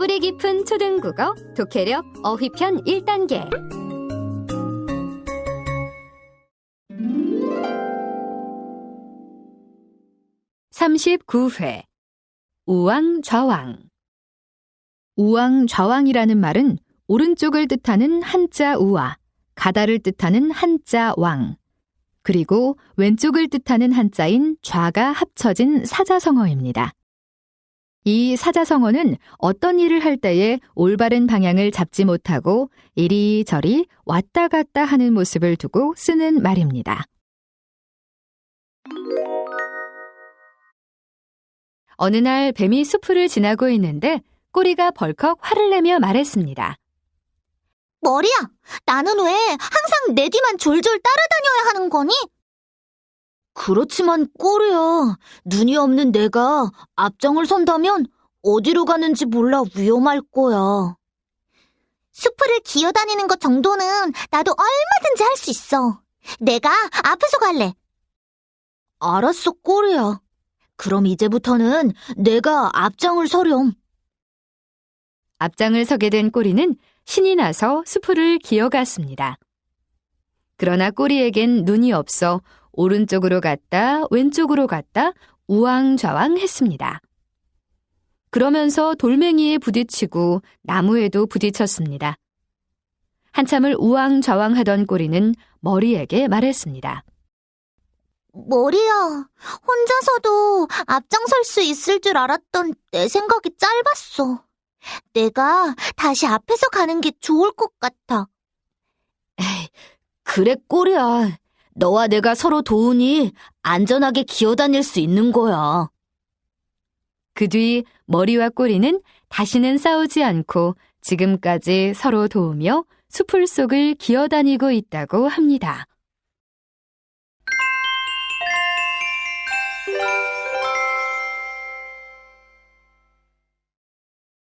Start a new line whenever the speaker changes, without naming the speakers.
뿌리 깊은 초등국어 독해력 어휘편 1단계. 39회. 우왕좌왕. 우왕좌왕이라는 말은 오른쪽을 뜻하는 한자 우와, 가다를 뜻하는 한자 왕, 그리고 왼쪽을 뜻하는 한자인 좌가 합쳐진 사자성어입니다. 이 사자성어는 어떤 일을 할 때에 올바른 방향을 잡지 못하고 이리저리 왔다 갔다 하는 모습을 두고 쓰는 말입니다. 어느 날 뱀이 수풀을 지나고 있는데 꼬리가 벌컥 화를 내며 말했습니다.
머리야, 나는 왜 항상 내 뒤만 졸졸 따라다녀야 하는 거니? 그렇지만 꼬리야, 눈이 없는 내가 앞장을 선다면 어디로 가는지 몰라 위험할 거야. 수풀을 기어다니는 것 정도는 나도 얼마든지 할 수 있어. 내가 앞에서 갈래. 알았어, 꼬리야. 그럼 이제부터는 내가 앞장을 서렴.
앞장을 서게 된 꼬리는 신이 나서 수풀을 기어갔습니다. 그러나 꼬리에겐 눈이 없어 오른쪽으로 갔다 왼쪽으로 갔다 우왕좌왕 했습니다. 그러면서 돌멩이에 부딪히고 나무에도 부딪혔습니다. 한참을 우왕좌왕 하던 꼬리는 머리에게 말했습니다.
머리야, 혼자서도 앞장설 수 있을 줄 알았던 내 생각이 짧았어. 내가 다시 앞에서 가는 게 좋을 것 같아. 에이, 그래, 꼬리야. 너와 내가 서로 도우니 안전하게 기어다닐 수 있는 거야.
그 뒤 머리와 꼬리는 다시는 싸우지 않고 지금까지 서로 도우며 수풀 속을 기어다니고 있다고 합니다.